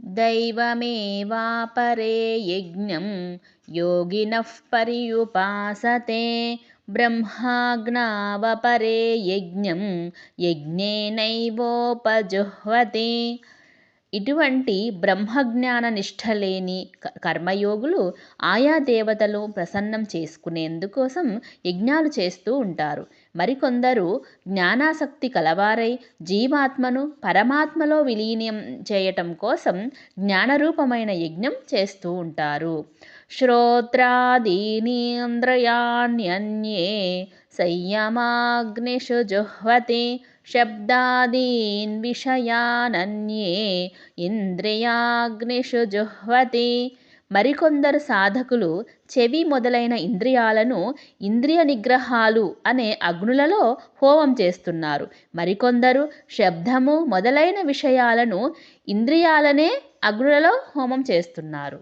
दैवमेवापरे यज्ञं योगिनः पर्युपासते। ब्रह्माग्नावपरे यज्ञं यज्ञेनैवोपजुह्वति। ఇటువంటి బ్రహ్మజ్ఞాన నిష్ట లేని కర్మయోగులు ఆయా దేవతలు ప్రసన్నం చేసుకునేందుకోసం యజ్ఞాలు చేస్తూ ఉంటారు. మరికొందరు జ్ఞానాసక్తి కలవారై జీవాత్మను పరమాత్మలో విలీనం చేయటం కోసం జ్ఞానరూపమైన యజ్ఞం చేస్తూ ఉంటారు. శ్రోత్రాదీనీంద్రయాణ్యన్యే संयमाग्निषु जुह्वति शब्दादीन् विषयानन्ये ఇంద్రియాగ్నిషు జుహ్వతి మరికొందరు సాధకులు చెవి మొదలైన ఇంద్రియాలను ఇంద్రియ నిగ్రహాలు అనే అగ్నులలో హోమం చేస్తున్నారు మరికొందరు శబ్దము మొదలైన విషయాలను ఇంద్రియాలనే అగ్నులలో హోమం చేస్తున్నారు